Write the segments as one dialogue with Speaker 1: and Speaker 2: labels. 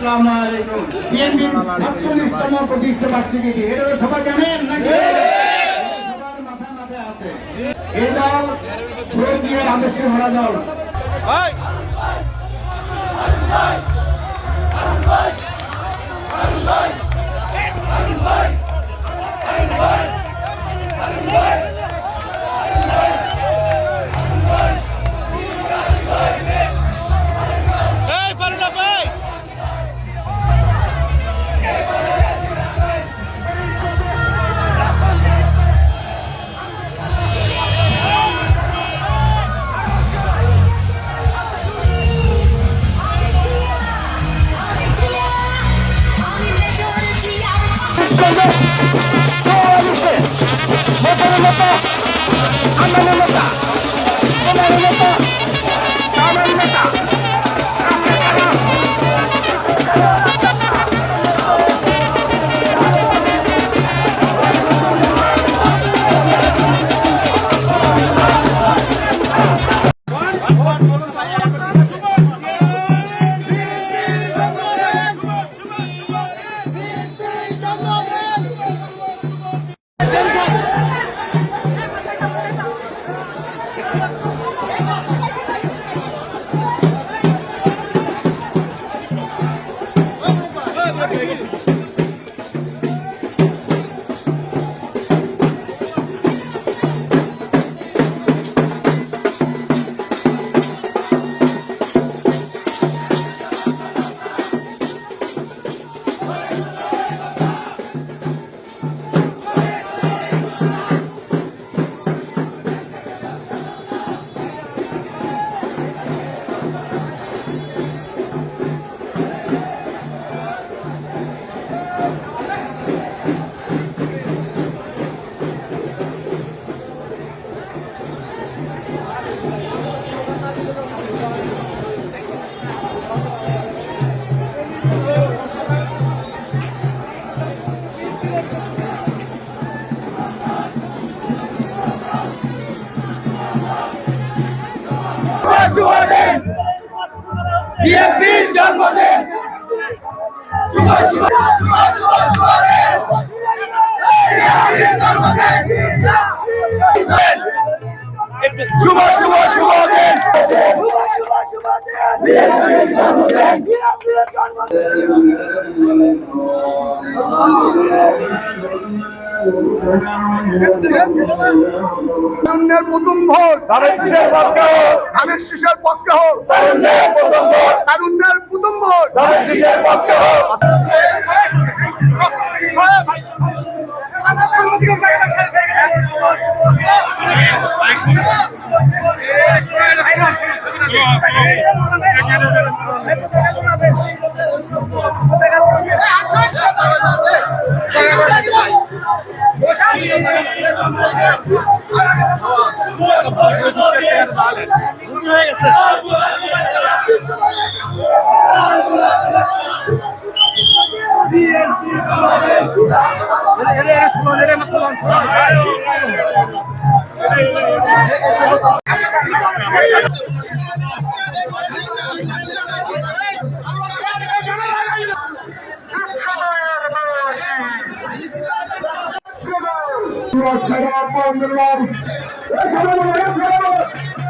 Speaker 1: আসসালামু আলাইকুম। বিএনপির সাতচল্লিশতম প্রতিষ্ঠা বার্ষিকী এটা তো সবাই জানেন নাকি? সবার মাথায় মাথায় আছে। এই দল শহীদের আদর্শে ভরা দল।
Speaker 2: এই
Speaker 3: বিএনপির জন্মদিন শুভ শুভ শুভ দিন। জন্মদিন।
Speaker 4: তারুণ্যের প্রথম ভোট।
Speaker 3: ধানের পক্ষে হোক,
Speaker 4: ধানের শীষের পক্ষে হোক।
Speaker 3: তারুণ্যের প্রথম ভোট,
Speaker 4: তারুণ্যের প্রথম ভোট।
Speaker 3: ধানের শীষের পক্ষে হোক। হয়ে গেছে Şeref Bandırlar! Ekrem Ekrem!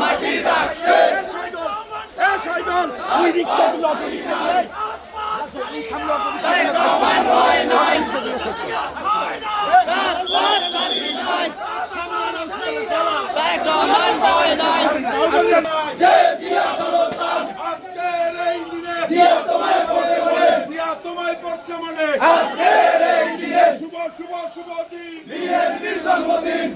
Speaker 3: মাটি ডাকছে
Speaker 4: শয়তান
Speaker 3: আজকের এই দিনে শুভ শুভ শুভ দিন। জন্মদিন।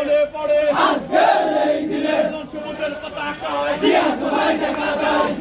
Speaker 3: মনে পড়ে। আজকের এই দিনে রাষ্ট্রপতির জিয়া তোমায় দেখা যায়